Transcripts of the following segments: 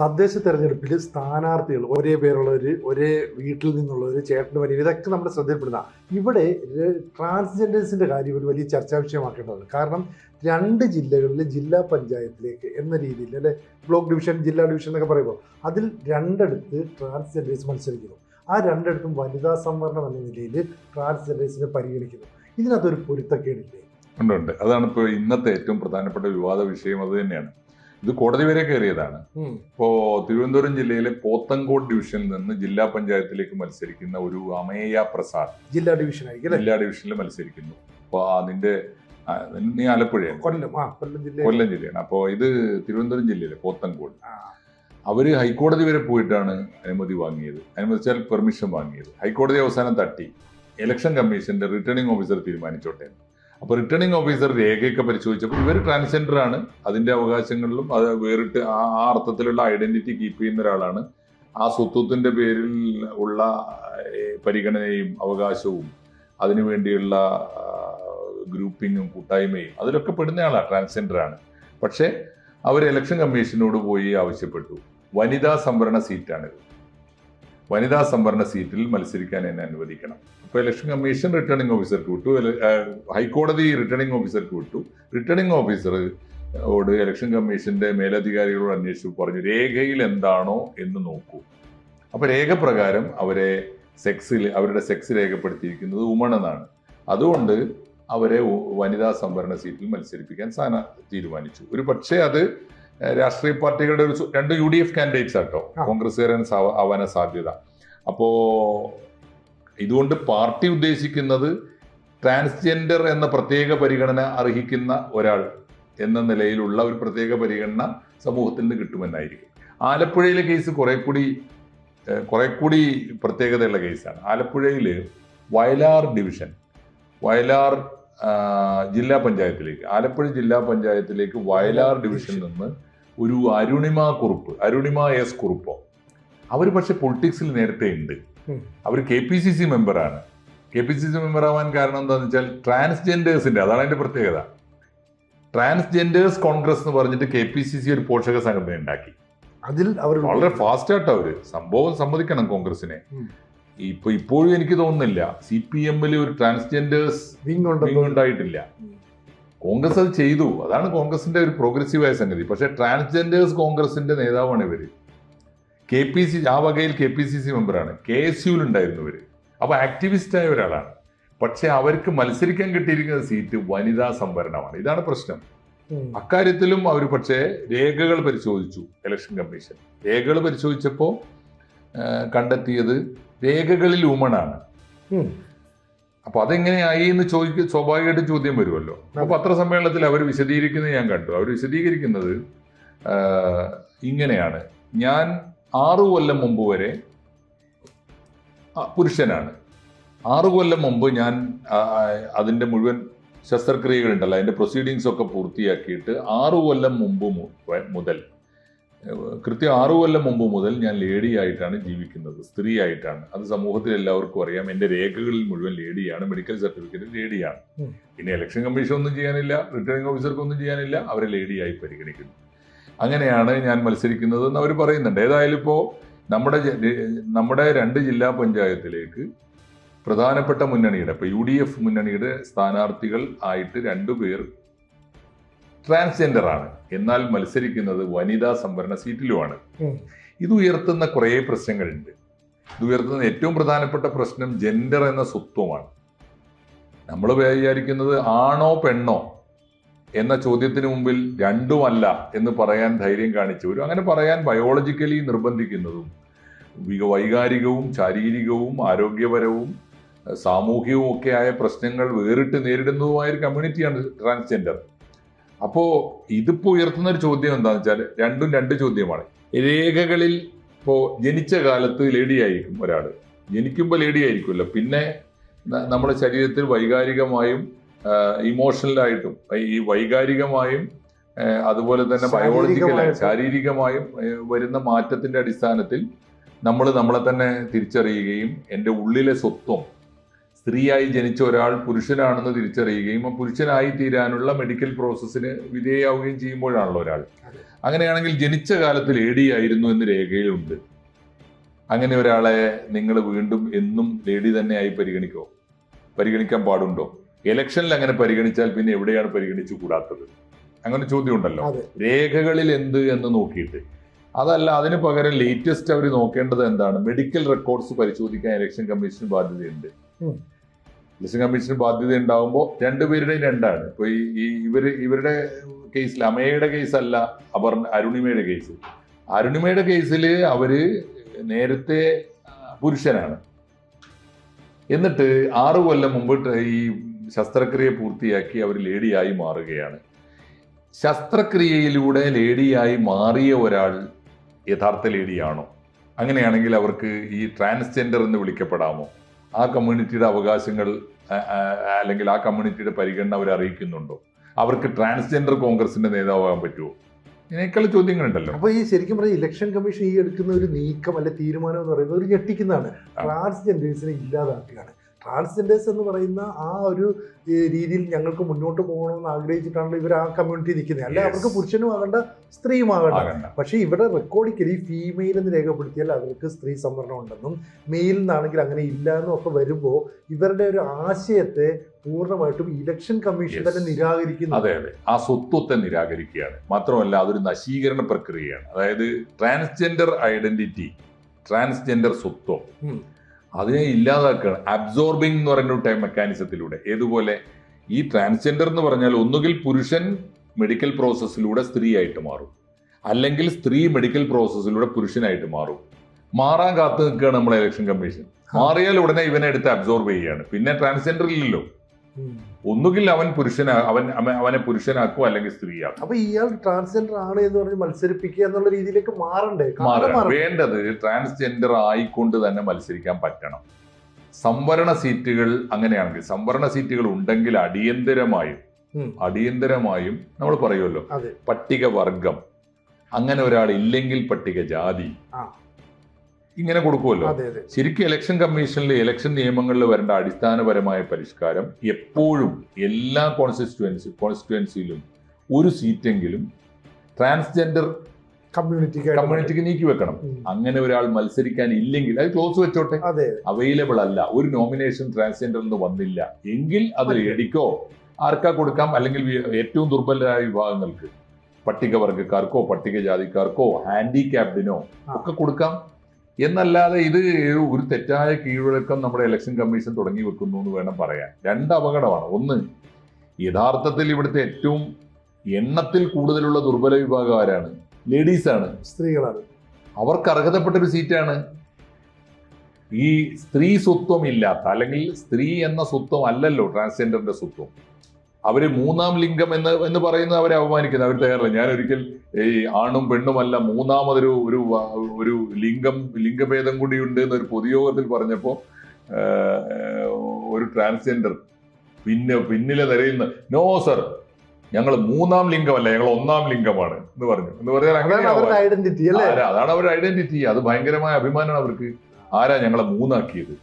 തദ്ദേശ തെരഞ്ഞെടുപ്പിൽ സ്ഥാനാർത്ഥികൾ ഒരേ പേരുള്ളവർ ഒരേ വീട്ടിൽ നിന്നുള്ളവർ ചേട്ടന് വലിയ ഇതൊക്കെ നമ്മുടെ ശ്രദ്ധയിൽപ്പെടുന്ന. ഇവിടെ ട്രാൻസ്ജെൻഡേഴ്സിന്റെ കാര്യം ഒരു വലിയ ചർച്ചാ വിഷയമാക്കേണ്ടതാണ്. കാരണം രണ്ട് ജില്ലകളിലെ ജില്ലാ പഞ്ചായത്തിലേക്ക് എന്ന രീതിയിൽ അല്ലെ ബ്ലോക്ക് ഡിവിഷൻ ജില്ലാ ഡിവിഷൻ എന്നൊക്കെ പറയുമ്പോൾ അതിൽ രണ്ടിടത്ത് ട്രാൻസ്ജെൻഡേഴ്സ് മത്സരിക്കുന്നു. ആ രണ്ടിടത്തും വനിതാ സംവരണം എന്ന നിലയിൽ ട്രാൻസ്ജെൻഡേഴ്സിനെ പരിഗണിക്കുന്നു. ഇതിനകത്തൊരു പൊരുത്തക്കേടില്ലേ? ഉണ്ട് ഉണ്ട്. അതാണ് ഇപ്പോൾ ഇന്നത്തെ ഏറ്റവും പ്രധാനപ്പെട്ട വിവാദ വിഷയം അത് തന്നെയാണ്. ഇത് കോടതി വരെ കയറിയതാണ്. ഇപ്പോ തിരുവനന്തപുരം ജില്ലയിലെ പോത്തങ്കോട് ഡിവിഷനിൽ നിന്ന് ജില്ലാ പഞ്ചായത്തിലേക്ക് മത്സരിക്കുന്ന ഒരു അമേയ പ്രസാദ് ജില്ലാ ഡിവിഷൻ ജില്ലാ ഡിവിഷനിൽ മത്സരിക്കുന്നു. അപ്പോൾ അതിന്റെ നീ ആലപ്പുഴയാണ്. കൊല്ലം. കൊല്ലം ജില്ല കൊല്ലം ജില്ലയാണ്. അപ്പോ ഇത് തിരുവനന്തപുരം ജില്ലയിലെ പോത്തങ്കോട്. അവർ ഹൈക്കോടതി വരെ പോയിട്ടാണ് അനുമതി വാങ്ങിയത്. അനുവദിച്ചാൽ പെർമിഷൻ വാങ്ങിയത്. ഹൈക്കോടതി അവസാനം തട്ടി. ഇലക്ഷൻ കമ്മീഷന്റെ റിട്ടേണിംഗ് ഓഫീസർ തീരുമാനിച്ചോട്ടെ. അപ്പോൾ റിട്ടേണിംഗ് ഓഫീസർ രേഖയൊക്കെ പരിശോധിച്ചപ്പോൾ ഇവർ ട്രാൻസ്ജെൻഡർ ആണ്. അതിന്റെ അവകാശങ്ങളിലും അത് വേറിട്ട് ആ അർത്ഥത്തിലുള്ള ഐഡന്റിറ്റി കീപ്പ് ചെയ്യുന്ന ഒരാളാണ്. ആ സ്വത്വത്തിന്റെ പേരിൽ ഉള്ള പരിഗണനയും അവകാശവും അതിനുവേണ്ടിയുള്ള വേണ്ടിയുള്ള ഗ്രൂപ്പിങ്ങും കൂട്ടായ്മയും അതിലൊക്കെ പെടുന്നയാളാണ് ട്രാൻസ്ജെൻഡർ ആണ്. പക്ഷേ അവർ ഇലക്ഷൻ കമ്മീഷനോട് പോയി ആവശ്യപ്പെട്ടു. വനിതാ സംവരണ സീറ്റാണിത് വനിതാ സംവരണ സീറ്റിൽ മത്സരിക്കാൻ എന്നെ അനുവദിക്കണം. അപ്പോൾ ഇലക്ഷൻ കമ്മീഷൻ റിട്ടേണിംഗ് ഓഫീസർക്ക് വിട്ടു ഹൈക്കോടതി റിട്ടേണിംഗ് ഓഫീസർക്ക് വിട്ടു റിട്ടേണിംഗ് ഓഫീസർ ഓട് ഇലക്ഷൻ കമ്മീഷന്റെ മേലധികാരികളോട് അന്വേഷിച്ചു പറഞ്ഞു രേഖയിൽ എന്താണോ എന്ന് നോക്കൂ. അപ്പോൾ രേഖ പ്രകാരം അവരെ സെക്സിൽ അവരുടെ സെക്സ് രേഖപ്പെടുത്തിയിരിക്കുന്നത് ഉമൺ എന്നാണ്. അതുകൊണ്ട് അവരെ വനിതാ സംവരണ സീറ്റിൽ മത്സരിപ്പിക്കാൻ സാന തീരുമാനിച്ചു. ഒരു പക്ഷേ അത് രാഷ്ട്രീയ പാർട്ടികളുടെ ഒരു രണ്ട് യു ഡി എഫ് കാൻഡിഡേറ്റ്സ് ആട്ടോ. കോൺഗ്രസ്സുകാരൻ ആവാന സാധ്യത. അപ്പോ ഇതുകൊണ്ട് പാർട്ടി ഉദ്ദേശിക്കുന്നത് ട്രാൻസ്ജെൻഡർ എന്ന പ്രത്യേക പരിഗണന അർഹിക്കുന്ന ഒരാൾ എന്ന നിലയിലുള്ള ഒരു പ്രത്യേക പരിഗണന സമൂഹത്തിൽ നിന്ന് കിട്ടുമെന്നായിരിക്കും. ആലപ്പുഴയിലെ കേസ് കുറെ കൂടി കുറെ കൂടി പ്രത്യേകതയുള്ള കേസാണ് ആലപ്പുഴയിൽ വയലാർ ഡിവിഷൻ വയലാർ ജില്ലാ പഞ്ചായത്തിലേക്ക് ആലപ്പുഴ ജില്ലാ പഞ്ചായത്തിലേക്ക് വയലാർ ഡിവിഷനിൽ നിന്ന് ഒരു അരുണിമ കുറുപ്പ് അരുണിമ എസ് കുറുപ്പോ. അവർ പക്ഷെ പൊളിറ്റിക്സിൽ നേരത്തെ ഉണ്ട്. അവർ കെ പി സി സി മെമ്പറാണ്. K P C C member ആവാൻ കാരണം എന്താണെന്ന് വെച്ചാൽ ട്രാൻസ്ജെൻഡേഴ്സിന്റെ അതാണ് അതിന്റെ പ്രത്യേകത. ട്രാൻസ്ജെൻഡേഴ്സ് കോൺഗ്രസ് എന്ന് പറഞ്ഞിട്ട് കെ പി സി സി ഒരു പോഷക സംഘടന ഉണ്ടാക്കി. അതിൽ അവർ വളരെ ഫാസ്റ്റ് ആട്ടോ അവർ. സംഭവം സമ്മതിക്കണം കോൺഗ്രസിനെ. ഇപ്പൊ ഇപ്പോഴും എനിക്ക് തോന്നുന്നില്ല. സി പി എമ്മിൽ ഒരു ട്രാൻസ്ജെൻഡേഴ്സ് ഉണ്ടായിട്ടില്ല. കോൺഗ്രസ് അത് ചെയ്തു. അതാണ് കോൺഗ്രസിന്റെ ഒരു പ്രോഗ്രസീവായ സംഗതി. പക്ഷെ ട്രാൻസ്ജെൻഡേഴ്സ് കോൺഗ്രസിന്റെ നേതാവാണ് ഇവർ. കെ പി സി ആ വകയിൽ കെ പി സി സി മെമ്പറാണ്. കെ എസ് യുവിൽ ഉണ്ടായിരുന്നു ഇവർ. അപ്പൊ ആക്ടിവിസ്റ്റ് ആയ ഒരാളാണ്. പക്ഷെ അവർക്ക് മത്സരിക്കാൻ കിട്ടിയിരിക്കുന്ന സീറ്റ് വനിതാ സംവരണമാണ്. ഇതാണ് പ്രശ്നം. അക്കാര്യത്തിലും അവർ പക്ഷേ രേഖകൾ പരിശോധിച്ചു. Election commission. രേഖകൾ പരിശോധിച്ചപ്പോൾ കണ്ടെത്തിയത് രേഖകളിൽ ഉമണാണ്. അപ്പൊ അതെങ്ങനെയായി എന്ന് ചോദിക്ക സ്വാഭാവികമായിട്ട് ചോദ്യം വരുമല്ലോ. അപ്പൊ പത്രസമ്മേളനത്തിൽ അവർ വിശദീകരിക്കുന്നത് ഞാൻ കണ്ടു. അവർ വിശദീകരിക്കുന്നത് ഇങ്ങനെയാണ്. ഞാൻ ആറു കൊല്ലം മുമ്പ് വരെ പുരുഷനാണ്. ആറു കൊല്ലം മുമ്പ് ഞാൻ അതിന്റെ മുഴുവൻ ശസ്ത്രക്രിയകളുണ്ടല്ലോ അതിന്റെ പ്രൊസീഡിങ്സ് ഒക്കെ പൂർത്തിയാക്കിയിട്ട് ആറു കൊല്ലം മുമ്പ് മുതൽ കൃത്യം ആറു കൊല്ലം മുമ്പ് മുതൽ ഞാൻ ലേഡി ആയിട്ടാണ് ജീവിക്കുന്നത്. സ്ത്രീ ആയിട്ടാണ് അത് സമൂഹത്തിൽ എല്ലാവർക്കും അറിയാം. എന്റെ രേഖകളിൽ മുഴുവൻ ലേഡിയാണ്. Medical certificate ലേഡിയാണ്. പിന്നെ ഇലക്ഷൻ കമ്മീഷൻ ഒന്നും ചെയ്യാനില്ല. റിട്ടേണിംഗ് ഓഫീസർക്ക് ഒന്നും ചെയ്യാനില്ല. അവരെ ലേഡിയായി പരിഗണിക്കുന്നു. അങ്ങനെയാണ് ഞാൻ മത്സരിക്കുന്നത് എന്ന് അവർ പറയുന്നുണ്ട്. ഏതായാലും ഇപ്പോൾ നമ്മുടെ നമ്മുടെ രണ്ട് ജില്ലാ പഞ്ചായത്തിലേക്ക് പ്രധാനപ്പെട്ട മുന്നണിയുടെ ഇപ്പൊ യു ഡി എഫ് മുന്നണിയുടെ സ്ഥാനാർത്ഥികൾ ആയിട്ട് രണ്ടുപേർ ട്രാൻസ്ജെൻഡർ ആണ് എന്നാൽ മത്സരിക്കുന്നത് വനിതാ സംവരണ സീറ്റിലുമാണ്. ഇത് ഉയർത്തുന്ന കുറേ പ്രശ്നങ്ങളുണ്ട്. ഇത് ഉയർത്തുന്ന ഏറ്റവും പ്രധാനപ്പെട്ട പ്രശ്നം ജെൻഡർ എന്ന സ്വത്വമാണ്. നമ്മൾ വിചാരിക്കുന്നത് ആണോ പെണ്ണോ എന്ന ചോദ്യത്തിന് മുമ്പിൽ രണ്ടുമല്ല എന്ന് പറയാൻ ധൈര്യം കാണിച്ചവരും അങ്ങനെ പറയാൻ ബയോളജിക്കലി നിർബന്ധിക്കുന്നതും വിക- വൈകാരികവും ശാരീരികവും ആരോഗ്യപരവും സാമൂഹികവും ഒക്കെ ആയ പ്രശ്നങ്ങൾ വേറിട്ട് നേരിടുന്നതുമായ ഒരു കമ്മ്യൂണിറ്റിയാണ് ട്രാൻസ്ജെൻഡർ. അപ്പോ ഇതിപ്പോ ഉയർത്തുന്ന ഒരു ചോദ്യം എന്താണെന്ന് വെച്ചാൽ രണ്ടും രണ്ട് ചോദ്യമാണ്. രേഖകളിൽ ഇപ്പോ ജനിച്ച കാലത്ത് ലേഡി ആയിരിക്കും ഒരാൾ ജനിക്കുമ്പോൾ ലേഡി ആയിരിക്കുമല്ലോ പിന്നെ നമ്മുടെ ശരീരത്തിൽ വൈകാരികമായും ഇമോഷണലായിട്ടും ഈ വൈകാരികമായും അതുപോലെ തന്നെ ബയോളജിക്കലായി ശാരീരികമായും വരുന്ന മാറ്റത്തിന്റെ അടിസ്ഥാനത്തിൽ നമ്മൾ നമ്മളെ തന്നെ തിരിച്ചറിയുകയും എന്റെ ഉള്ളിലെ സ്വത്വം സ്ത്രീയായി ജനിച്ച ഒരാൾ പുരുഷനാണെന്ന് തിരിച്ചറിയുകയും ആ പുരുഷനായി തീരാനുള്ള മെഡിക്കൽ പ്രോസസ്സിന് വിധേയമാവുകയും ചെയ്യുമ്പോഴാണല്ലോ ഒരാൾ. അങ്ങനെയാണെങ്കിൽ ജനിച്ച കാലത്തിൽ ലേഡി ആയിരുന്നു എന്ന് രേഖയിലുണ്ട് അങ്ങനെ ഒരാളെ നിങ്ങൾ വീണ്ടും എന്നും ലേഡി തന്നെയായി പരിഗണിക്കോ? പരിഗണിക്കാൻ പാടുണ്ടോ? ഇലക്ഷനിൽ അങ്ങനെ പരിഗണിച്ചാൽ പിന്നെ എവിടെയാണ് പരിഗണിച്ചു കൂടാത്തത്? അങ്ങനെ ചോദ്യം ഉണ്ടല്ലോ രേഖകളിൽ എന്ത് എന്ന് നോക്കിയിട്ട്. അതല്ല അതിന് പകരം ലേറ്റസ്റ്റ് അവർ നോക്കേണ്ടത് എന്താണ്? മെഡിക്കൽ റെക്കോർഡ്സ് പരിശോധിക്കാൻ ഇലക്ഷൻ കമ്മീഷന് ബാധ്യതയുണ്ട്. ഇലക്ഷൻ കമ്മീഷന് ബാധ്യത ഉണ്ടാവുമ്പോൾ രണ്ടുപേരുടെയും രണ്ടാണ്. ഇപ്പൊ ഈ ഇവർ ഇവരുടെ കേസിൽ അമയയുടെ കേസല്ല അപർ അരുണിമയുടെ കേസ് അരുണിമയുടെ കേസിൽ അവർ നേരത്തെ പുരുഷനാണ്. എന്നിട്ട് ആറു കൊല്ലം മുമ്പ് ഈ ശസ്ത്രക്രിയ പൂർത്തിയാക്കി അവർ ലേഡിയായി മാറുകയാണ്. ശസ്ത്രക്രിയയിലൂടെ ലേഡിയായി മാറിയ ഒരാൾ യഥാർത്ഥ ലേഡിയാണോ അങ്ങനെയാണെങ്കിൽ അവർക്ക് ഈ ട്രാൻസ്ജെൻഡർ എന്ന് വിളിക്കപ്പെടാമോ? ആ കമ്മ്യൂണിറ്റിയുടെ അവകാശങ്ങൾ അല്ലെങ്കിൽ ആ കമ്മ്യൂണിറ്റിയുടെ പരിഗണന അവർ അറിയിക്കുന്നുണ്ടോ? അവർക്ക് ട്രാൻസ്ജെൻഡർ കോൺഗ്രസിന്റെ നേതാവാകാൻ പറ്റുമോ? ഇതിനേക്കാൾ ചോദ്യങ്ങളുണ്ടല്ലോ. അപ്പൊ ഈ ശരിക്കും പറഞ്ഞ ഇലക്ഷൻ കമ്മീഷൻ ഈ എടുക്കുന്ന ഒരു നീക്കം അല്ലെ തീരുമാനം എന്ന് പറയുന്നത് ഒരു ഞെട്ടിക്കുന്നതാണ്. ട്രാൻസ്ജെൻഡേഴ്സിനെ ഇല്ലാതാക്കുകയാണ്. ട്രാൻസ്ജെൻഡേഴ്സ് എന്ന് പറയുന്ന ആ ഒരു രീതിയിൽ ഞങ്ങൾക്ക് മുന്നോട്ട് പോകണമെന്ന് ആഗ്രഹിച്ചിട്ടാണല്ലോ ഇവർ ആ കമ്മ്യൂണിറ്റി നിൽക്കുന്നത്. അല്ലെ. അവർക്ക് പുരുഷനും ആകേണ്ട സ്ത്രീയും ആകേണ്ട. പക്ഷേ ഇവിടെ റെക്കോർഡിക്കലി ഫീമെയിൽ എന്ന് രേഖപ്പെടുത്തിയാൽ അവർക്ക് സ്ത്രീ സംവരണം ഉണ്ടെന്നും മെയിൽ എന്നാണെങ്കിൽ അങ്ങനെ ഇല്ല എന്നും ഒക്കെ വരുമ്പോൾ ഇവരുടെ ഒരു ആശയത്തെ പൂർണമായിട്ടും ഇലക്ഷൻ കമ്മീഷൻ. തന്നെ നിരാകരിക്കുന്നു. അതെ അതെ. ആ സ്വത്വത്തെ നിരാകരിക്കുകയാണ്. മാത്രമല്ല അതൊരു നശീകരണ പ്രക്രിയയാണ്. അതായത് ട്രാൻസ്ജെൻഡർ ഐഡന്റിറ്റി ട്രാൻസ്ജെൻഡർ സ്വത്വം. അതിനെ ഇല്ലാതാക്കുകയാണ് അബ്സോർബിംഗ് എന്ന് പറയുന്ന ടൈം മെക്കാനിസത്തിലൂടെ ഏതുപോലെ? ഈ ട്രാൻസ്ജെൻഡർ എന്ന് പറഞ്ഞാൽ ഒന്നുകിൽ പുരുഷൻ മെഡിക്കൽ പ്രോസസ്സിലൂടെ സ്ത്രീയായിട്ട് മാറും. അല്ലെങ്കിൽ സ്ത്രീ മെഡിക്കൽ പ്രോസസ്സിലൂടെ പുരുഷനായിട്ട് മാറും. മാറാൻ കാത്തു നിൽക്കുകയാണ് നമ്മുടെ ഇലക്ഷൻ കമ്മീഷൻ മാറിയാൽ ഉടനെ ഇവനെ എടുത്ത് അബ്സോർബ് ചെയ്യുകയാണ്. പിന്നെ ട്രാൻസ്ജെൻഡർ ഇല്ലല്ലോ. ഒന്നുകിൽ അവൻ പുരുഷനാ അവൻ അവനെ പുരുഷനാക്കുക അല്ലെങ്കിൽ സ്ത്രീയാക്കും. അപ്പൊ ഇയാൾ ട്രാൻസ്ജെൻഡർ ആണ് എന്ന് പറഞ്ഞ് മത്സരിപ്പിക്കുക എന്നുള്ള രീതിയിലേക്ക് മാറണ്ടേ. വേണ്ടത് ട്രാൻസ്ജെൻഡർ ആയിക്കൊണ്ട് തന്നെ മത്സരിക്കാൻ പറ്റണം. സംവരണ സീറ്റുകൾ അങ്ങനെയാണെങ്കിൽ സംവരണ സീറ്റുകൾ ഉണ്ടെങ്കിൽ അടിയന്തരമായും. അടിയന്തരമായും നമ്മൾ പറയുമല്ലോ. പട്ടികവർഗം. അങ്ങനെ ഒരാൾ ഇല്ലെങ്കിൽ പട്ടികജാതി. ഇങ്ങനെ കൊടുക്കുമല്ലോ. ശരിക്കും ഇലക്ഷൻ കമ്മീഷനിൽ ഇലക്ഷൻ നിയമങ്ങളിൽ വരേണ്ട അടിസ്ഥാനപരമായ പരിഷ്കാരം എപ്പോഴും എല്ലാ കോൺസ്റ്റിറ്റ്യുവൻസി കോൺസ്റ്റിറ്റ്യുവൻസിയിലും ഒരു സീറ്റെങ്കിലും ട്രാൻസ്ജെൻഡർ കമ്മ്യൂണിറ്റിക്ക് കമ്മ്യൂണിറ്റിക്ക് നീക്കി വെക്കണം. അങ്ങനെ ഒരാൾ മത്സരിക്കാൻ ഇല്ലെങ്കിൽ അത് ക്ലോസ് വെച്ചോട്ടെ. അവൈലബിൾ അല്ല. ഒരു നോമിനേഷൻ ട്രാൻസ്ജെൻഡർ നിന്ന് വന്നില്ല. എങ്കിൽ അത് എടിക്കോ ആർക്കാ കൊടുക്കാം? അല്ലെങ്കിൽ ഏറ്റവും ദുർബലരായ വിഭാഗങ്ങൾക്ക് പട്ടികവർഗക്കാർക്കോ പട്ടികജാതിക്കാർക്കോ ഹാൻഡിക്യാപ്ഡിനോ. ഒക്കെ കൊടുക്കാം. എന്നല്ലാതെ ഇത് ഒരു തെറ്റായ കീഴ്വഴക്കം നമ്മുടെ ഇലക്ഷൻ കമ്മീഷൻ തുടങ്ങി വെക്കുന്നു എന്ന് വേണം പറയാൻ. രണ്ട് അപകടമാണ്. ഒന്ന് യഥാർത്ഥത്തിൽ ഇവിടുത്തെ ഏറ്റവും എണ്ണത്തിൽ കൂടുതലുള്ള ദുർബല വിഭാഗം ആരാണ്? ലേഡീസാണ് സ്ത്രീകളാണ്. അവർക്ക് അർഹതപ്പെട്ട ഒരു സീറ്റാണ്. ഈ സ്ത്രീ സ്വത്വം ഇല്ലാത്ത അല്ലെങ്കിൽ സ്ത്രീ എന്ന സ്വത്വം അല്ലല്ലോ ട്രാൻസ്ജെൻഡറിന്റെ സ്വത്വം. അവർ മൂന്നാം ലിംഗം എന്ന് എന്ന് പറയുന്നത് അവരെ അവമാനിക്കുന്നത് അവർ തയ്യാറില്ല. ഞാൻ ഒരിക്കൽ ഈ ആണും പെണ്ണുമല്ല മൂന്നാമതൊരു ഒരു ഒരു ലിംഗം ലിംഗഭേദം കൂടിയുണ്ട് ഉണ്ട് എന്നൊരു പൊതുയോഗത്തിൽ പറഞ്ഞപ്പോ ഒരു ട്രാൻസ്ജെൻഡർ പിന്നെ പിന്നിലെ നിരയിൽ നോ സർ ഞങ്ങൾ മൂന്നാം ലിംഗമല്ല ഞങ്ങൾ ഒന്നാം ലിംഗമാണ് എന്ന് പറഞ്ഞു. എന്ന് പറഞ്ഞാൽ അതാണ് അവരുടെ ഐഡന്റിറ്റി അതാണ് അവരുടെ ഐഡന്റിറ്റി അത് ഭയങ്കരമായ അഭിമാനമാണ് അവർക്ക്. ആരാ ഞങ്ങളെ മൂന്നാക്കിയത്.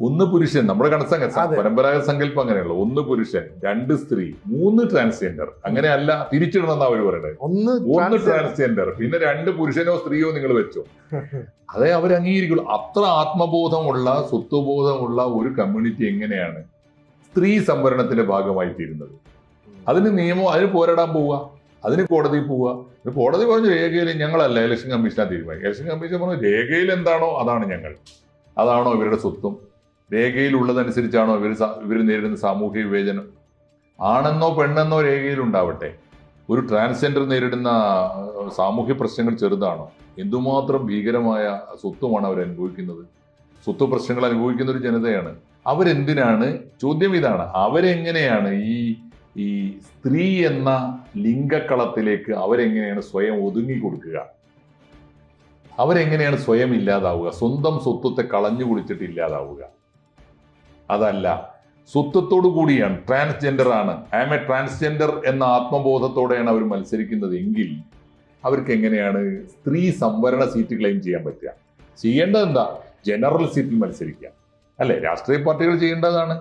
ഒന്ന് പുരുഷൻ നമ്മുടെ കണസംഗ പരമ്പരാഗത സങ്കല്പം അങ്ങനെയുള്ള ഒന്ന് പുരുഷൻ രണ്ട് സ്ത്രീ മൂന്ന് ട്രാൻസ്ജെൻഡർ അങ്ങനെയല്ല തിരിച്ചിടണം എന്നാ അവർ പറയുന്നത് ഒന്ന് ഒന്ന് ട്രാൻസ്ജെൻഡർ പിന്നെ രണ്ട് പുരുഷനോ സ്ത്രീയോ നിങ്ങൾ വെച്ചോ. അതെ അവർ അംഗീകരിക്കുള്ളൂ. അത്ര ആത്മബോധമുള്ള സ്വത്വബോധമുള്ള ഒരു കമ്മ്യൂണിറ്റി എങ്ങനെയാണ് സ്ത്രീ സംവരണത്തിന്റെ ഭാഗമായി തീരുന്നത് അതിന് നിയമം അതിന് പോരാടാൻ പോവുക. അതിന് കോടതി പോവുക. കോടതി പറഞ്ഞു രേഖയിൽ ഞങ്ങളല്ല ഇലക്ഷൻ കമ്മീഷനാണ് തീരുമാനിക്കുക. ഇലക്ഷൻ കമ്മീഷൻ പറഞ്ഞു രേഖയിൽ എന്താണോ അതാണ് ഞങ്ങൾ. അതാണോ ഇവരുടെ സ്വത്വം. രേഖയിലുള്ളതനുസരിച്ചാണോ ഇവർ ഇവർ നേരിടുന്ന സാമൂഹിക വിവേചനം? ആണെന്നോ പെണ്ണെന്നോ രേഖയിലുണ്ടാവട്ടെ. ഒരു ട്രാൻസ്ജെൻഡർ നേരിടുന്ന സാമൂഹ്യ പ്രശ്നങ്ങൾ ചെറുതാണോ? എന്തുമാത്രം ഭീകരമായ സ്വത്വമാണ് അവർ അനുഭവിക്കുന്നത്? സ്വത്വ പ്രശ്നങ്ങൾ അനുഭവിക്കുന്ന ഒരു ജനതയാണ്. അവരെന്തിനാണ്? ചോദ്യം ഇതാണ്. അവരെങ്ങനെയാണ് ഈ ഈ സ്ത്രീ എന്ന ലിംഗക്കളത്തിലേക്ക് അവരെങ്ങനെയാണ് സ്വയം ഒതുങ്ങി കൊടുക്കുക? അവരെങ്ങനെയാണ് സ്വയം ഇല്ലാതാവുക? സ്വന്തം സ്വത്വത്തെ കളഞ്ഞു കുളിച്ചിട്ട് ഇല്ലാതാവുക? അതല്ല സ്വത്വത്തോടു കൂടിയാണ് ട്രാൻസ്ജെൻഡർ ആണ്. ഐ എം എ ട്രാൻസ്ജെൻഡർ എന്ന ആത്മബോധത്തോടെയാണ് അവർ മത്സരിക്കുന്നത് എങ്കിൽ അവർക്ക് എങ്ങനെയാണ് സ്ത്രീ സംവരണ സീറ്റ് ക്ലെയിം ചെയ്യാൻ പറ്റുക? ചെയ്യേണ്ടത് എന്താ ജനറൽ സീറ്റിൽ മത്സരിക്കുക. അല്ലെ? രാഷ്ട്രീയ പാർട്ടികൾ ചെയ്യേണ്ടതാണ്.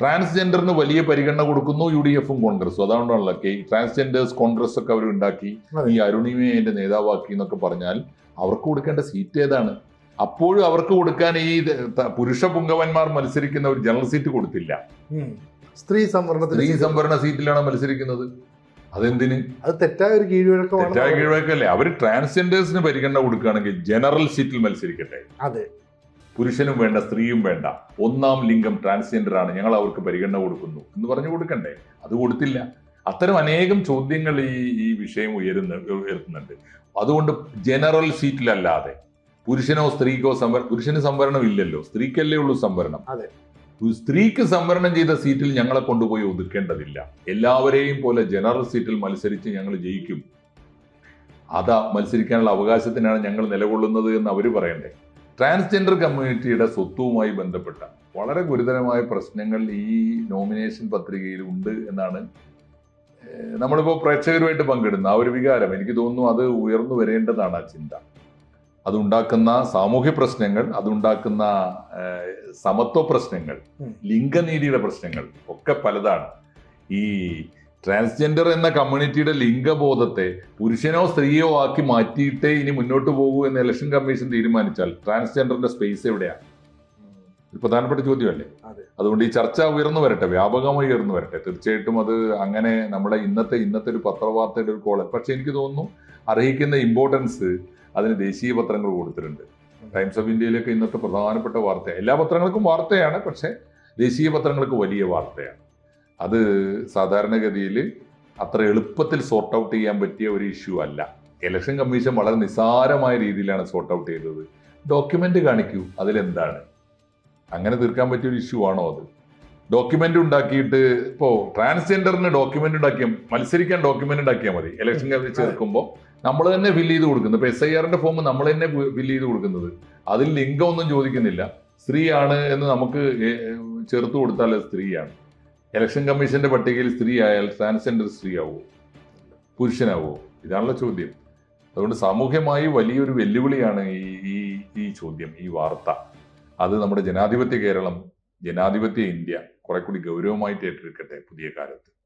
ട്രാൻസ്ജെൻഡറിന് വലിയ പരിഗണന കൊടുക്കുന്നു യു ഡി എഫും കോൺഗ്രസും. അതുകൊണ്ടാണല്ലോ ട്രാൻസ്ജെൻഡേഴ്സ് കോൺഗ്രസ് ഒക്കെ അവർ ഉണ്ടാക്കി. ഈ അരുണിമയെ എന്റെ നേതാവാക്കി എന്നൊക്കെ പറഞ്ഞാൽ അവർക്ക് കൊടുക്കേണ്ട സീറ്റ് ഏതാണ്? അപ്പോഴും അവർക്ക് കൊടുക്കാൻ ഈ പുരുഷ പുങ്കവന്മാർ മത്സരിക്കുന്ന ഒരു ജനറൽ സീറ്റ് കൊടുത്തില്ല. സ്ത്രീ സംവരണ സ്ത്രീ സംവരണ സീറ്റിലാണ് മത്സരിക്കുന്നത്. അതെന്തിന്? അത് തെറ്റായ ഒരു കീഴ്വഴക്കമാണ് തെറ്റായ കീഴ്വഴക്കല്ലേ? അവർ ട്രാൻസ്ജെൻഡേഴ്സിന് പരിഗണന കൊടുക്കുകയാണെങ്കിൽ ജനറൽ സീറ്റിൽ മത്സരിക്കട്ടെ. അതെ. പുരുഷനും വേണ്ട സ്ത്രീയും വേണ്ട. ഒന്നാം ലിംഗം ട്രാൻസ്ജെൻഡർ ആണ് ഞങ്ങൾ അവർക്ക് പരിഗണന കൊടുക്കുന്നു എന്ന് പറഞ്ഞു കൊടുക്കണ്ടേ? അത് കൊടുത്തില്ല. അത്തരം അനേകം ചോദ്യങ്ങൾ ഈ ഈ വിഷയം ഉയരുന്ന ഉയർത്തുന്നുണ്ട്. അതുകൊണ്ട് ജനറൽ സീറ്റിലല്ലാതെ പുരുഷനോ സ്ത്രീക്കോ സംവര പുരുഷന് സംവരണം ഇല്ലല്ലോ. സ്ത്രീക്കല്ലേ ഉള്ളൂ സംവരണം. അതെ. സ്ത്രീക്ക് സംവരണം ചെയ്ത സീറ്റിൽ ഞങ്ങളെ കൊണ്ടുപോയി ഒതുക്കേണ്ടതില്ല. എല്ലാവരെയും പോലെ ജനറൽ സീറ്റിൽ മത്സരിച്ച് ഞങ്ങൾ ജയിക്കും. അതാ മത്സരിക്കാനുള്ള അവകാശത്തിനാണ് ഞങ്ങൾ നിലകൊള്ളുന്നത് എന്ന് അവർ പറയണ്ടേ. ട്രാൻസ്ജെൻഡർ കമ്മ്യൂണിറ്റിയുടെ സ്വത്വവുമായി ബന്ധപ്പെട്ട വളരെ ഗുരുതരമായ പ്രശ്നങ്ങൾ ഈ നോമിനേഷൻ പത്രികയിൽ ഉണ്ട് എന്നാണ് നമ്മളിപ്പോൾ പ്രേക്ഷകരുമായിട്ട് പങ്കിടുന്ന ആ ഒരു വികാരം. എനിക്ക് തോന്നുന്നു അത് ഉയർന്നു വരേണ്ടതാണ് ആ ചിന്ത. അതുണ്ടാക്കുന്ന സാമൂഹ്യ പ്രശ്നങ്ങൾ അതുണ്ടാക്കുന്ന സമത്വ പ്രശ്നങ്ങൾ. ലിംഗനീതിയുടെ പ്രശ്നങ്ങൾ ഒക്കെ പലതാണ്. ഈ ട്രാൻസ്ജെൻഡർ എന്ന കമ്മ്യൂണിറ്റിയുടെ ലിംഗബോധത്തെ പുരുഷനോ സ്ത്രീയോ ആക്കി മാറ്റിയിട്ടേ ഇനി മുന്നോട്ട് പോകൂ എന്ന് ഇലക്ഷൻ കമ്മീഷൻ തീരുമാനിച്ചാൽ ട്രാൻസ്ജെൻഡറിന്റെ സ്പേസ് എവിടെയാണ് ഒരു പ്രധാനപ്പെട്ട ചോദ്യമല്ലേ? അതുകൊണ്ട് ഈ ചർച്ച ഉയർന്നു വരട്ടെ വ്യാപകമായി ഉയർന്നു വരട്ടെ. തീർച്ചയായിട്ടും അത് അങ്ങനെ നമ്മുടെ ഇന്നത്തെ ഇന്നത്തെ ഒരു പത്രവാർത്തയുടെ ഒരു കോൾ. പക്ഷെ എനിക്ക് തോന്നുന്നു അർഹിക്കുന്ന ഇമ്പോർട്ടൻസ് അതിന് ദേശീയ പത്രങ്ങൾ കൊടുത്തിട്ടുണ്ട്. ടൈംസ് ഓഫ് ഇന്ത്യയിലൊക്കെ ഇന്നത്തെ പ്രധാനപ്പെട്ട വാർത്ത. എല്ലാ പത്രങ്ങൾക്കും വാർത്തയാണ് പക്ഷേ ദേശീയ പത്രങ്ങൾക്ക് വലിയ വാർത്തയാണ്. അത് സാധാരണഗതിയിൽ അത്ര എളുപ്പത്തിൽ സോർട്ട് ഔട്ട് ചെയ്യാൻ പറ്റിയ ഒരു ഇഷ്യൂ അല്ല. ഇലക്ഷൻ കമ്മീഷൻ വളരെ നിസ്സാരമായ രീതിയിലാണ് സോർട്ട് ഔട്ട് ചെയ്തത്. ഡോക്യുമെന്റ് കാണിക്കൂ അതിലെന്താണ്? അങ്ങനെ തീർക്കാൻ പറ്റിയ ഒരു ഇഷ്യൂ ആണോ അത്? ഡോക്യുമെന്റ് ഉണ്ടാക്കിയിട്ട് ഇപ്പോ ട്രാൻസ്ജെൻഡറിന് ഡോക്യുമെന്റ് ഉണ്ടാക്കിയ മത്സരിക്കാൻ ഡോക്യുമെന്റ് ഉണ്ടാക്കിയാൽ മതി. ഇലക്ഷൻ കമ്മീഷൻ ചേർക്കുമ്പോൾ നമ്മൾ തന്നെ ഫില്ല് ചെയ്ത് കൊടുക്കുന്നത്. ഇപ്പൊ എസ് ഐ ആറിന്റെ ഫോം നമ്മൾ തന്നെ ഫില്ല് ചെയ്ത് കൊടുക്കുന്നത്. അതിൽ ലിംഗമൊന്നും ചോദിക്കുന്നില്ല. സ്ത്രീയാണ് എന്ന് നമുക്ക് ചെറുത്ത് കൊടുത്താൽ സ്ത്രീയാണ് ഇലക്ഷൻ കമ്മീഷന്റെ പട്ടികയിൽ സ്ത്രീ ആയാൽ ട്രാൻസ്ജെൻഡർ സ്ത്രീ ആവുമോ പുരുഷനാവുമോ ഇതാണല്ലോ ചോദ്യം. അതുകൊണ്ട് സാമൂഹ്യമായി വലിയൊരു വെല്ലുവിളിയാണ് ഈ ഈ ഈ ചോദ്യം ഈ വാർത്ത. അത് നമ്മുടെ ജനാധിപത്യ കേരളം ജനാധിപത്യ ഇന്ത്യ കുറെ കൂടി ഗൗരവമായിട്ട് ഏറ്റെടുക്കട്ടെ പുതിയ കാലത്ത്.